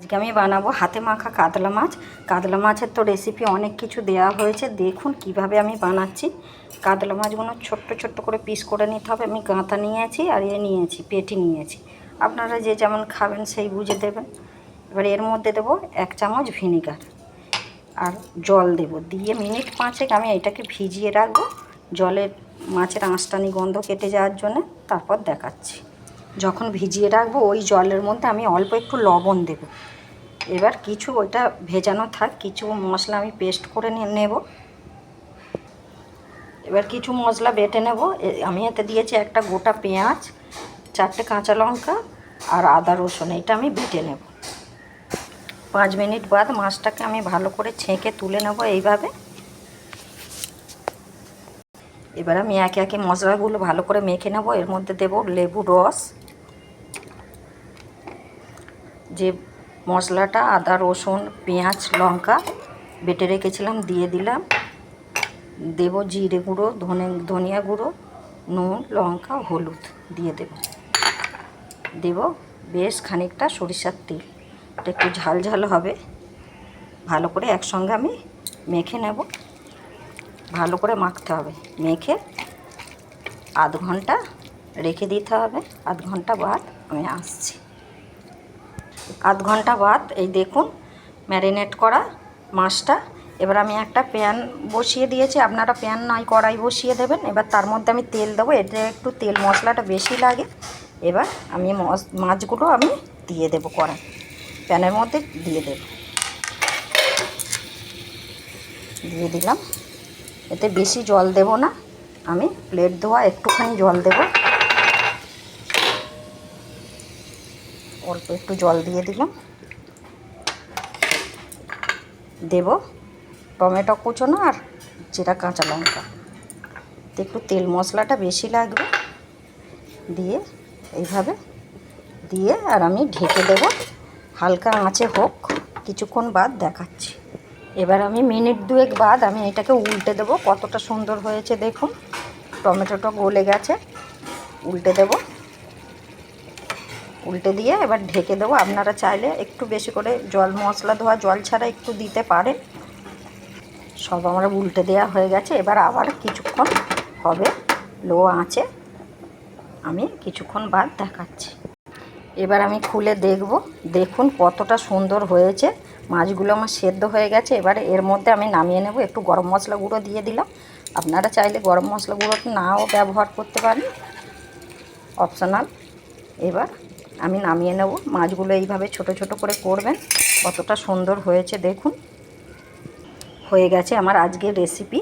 আজকে আমি বানাবো হাতে মাখা কাতলা মাছ। কাতলা মাছের তো রেসিপি অনেক কিছু দেওয়া হয়েছে। দেখুন কীভাবে আমি বানাচ্ছি। কাতলা মাছগুলো ছোট্ট ছোট্ট করে পিস করে নিতে হবে। আমি গাঁথা নিয়েছি আর এ নিয়েছি, পেটি নিয়েছি। আপনারা যে যেমন খাবেন সেই বুঝে দেবেন। এবার এর মধ্যে দেবো এক চামচ ভিনিগার আর জল দেব। দিয়ে মিনিট পাঁচেক আমি এটাকে ভিজিয়ে রাখব। জলের মাছের আঁশটানি গন্ধ কেটে যাওয়ার জন্য। তারপর দেখাচ্ছি। যখন ভিজিয়ে রাখব, ওই জলের মধ্যে আমি অল্প একটু লবণ দেব। এবার কিছু ওইটা ভেজানো থাক, কিছু মশলা আমি পেস্ট করে নেব। এবার কিছু মশলা বেটে নেব। আমি এতে দিয়েছি একটা গোটা পেঁয়াজ, চারটে কাঁচা লঙ্কা আর আদা রসুন এটা আমি বেটে নেব। পাঁচ মিনিট বাদ মাছটাকে আমি ভালো করে ছেঁকে তুলে নেব এইভাবে। এবার আমি একে একে মশলাগুলো ভালো করে মেখে নেব। এর মধ্যে দেব লেবু রস। যে মশলাটা, আদা, রসুন, পেঁয়াজ, লঙ্কা বেটে রেখেছিলাম, দিয়ে দিলাম। দেব জিরে গুঁড়ো, ধনে, ধনিয়া গুঁড়ো, নুন, লঙ্কা, হলুদ দিয়ে দেব। দেব বেশ খানিকটা সরিষার তেল। এটা একটু ঝাল ঝাল হবে। ভালো করে একসঙ্গে আমি মেখে নেব। ভালো করে মাখতে হবে। মেখে আধ ঘণ্টা রেখে দিতে হবে। আধ ঘণ্টা বাদ আমি আসছি। আধ ঘণ্টা বাদ, এই দেখুন, ম্যারিনেট করা মাছটা। এবার আমি একটা প্যান বসিয়ে দিয়েছি, আপনারা প্যান নয়, কড়াই বসিয়ে দেবেন। এবার তার মধ্যে আমি তেল দেবো এটা একটু তেল মশলাটা বেশি লাগে। এবার আমি মাছগুলো আমি দিয়ে দেবো কড়াই, প্যানের মধ্যে দিয়ে দেব। দিয়ে দিলাম। এতে বেশি জল দেব না, আমি প্লেট ধোয়া একটুখানি জল দেব। অল্প একটু জল দিয়ে দিলাম। দেব টমেটো কুচোনো আর যেটা কাঁচা লঙ্কা। একটু তেল মশলাটা বেশি লাগবে। দিয়ে এইভাবে দিয়ে আর আমি ঢেকে দেব। হালকা আঁচে হোক, কিছুক্ষণ বাদ দেখাচ্ছি। এবার আমি মিনিট দুয়েক বাদ আমি এটাকে উল্টে দেব। কতটা সুন্দর হয়েছে দেখুন। টমেটোটা গলে গেছে। উল্টে দেব। উল্টে দিয়ে এবার ঢেকে দেবো। আপনারা চাইলে একটু বেশি করে জল, মশলা ধোয়া, জল ছাড়া একটু দিতে পারেন। সব আমার উল্টে দেওয়া হয়ে গেছে। এবার আবার কিছুক্ষণ হবে, লো আঁচে আমি কিছুক্ষণ বাদ দেখাচ্ছি। এবার আমি খুলে দেখব। দেখুন কতটা সুন্দর হয়েছে। মাছগুলো আমার সেদ্ধ হয়ে গেছে। এবার এর মধ্যে আমি নামিয়ে নেব। একটু গরম মশলা গুঁড়ো দিয়ে দিলাম। আপনারা চাইলে গরম মশলা গুঁড়ো নাও ব্যবহার করতে পারেন। অপশনাল। এবার আমি নামিয়ে নেব। মাছগুলো এইভাবে ছোট ছোট করে করবেন। কতটা সুন্দর হয়েছে, দেখুন। হয়ে গেছে আমার আজকের রেসিপি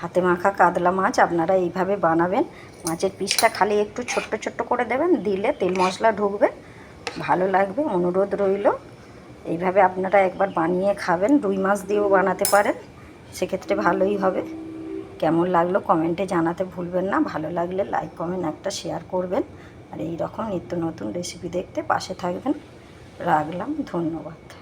হাতে মাখা কাতলা মাছ আপনারা এইভাবে বানাবেন। মাছের পিসটা খালি একটু ছোট্ট ছোট্ট করে দেবেন, দিলে তেল মশলা ঢুকবে। ভালো লাগবে, অনুরোধ রইল। এইভাবে আপনারা একবার বানিয়ে খাবেন, রুই মাছ দিয়েও বানাতে পারেন। সেক্ষেত্রে ভালোই হবে। কেমন লাগল কমেন্টে জানাতে ভুলবেন না। ভালো লাগলে লাইক কমেন্ট একটা শেয়ার করবেন। আর এই রকম নিত্য নতুন রেসিপি দেখতে পাশে থাকবেন। রাখলাম ধন্যবাদ।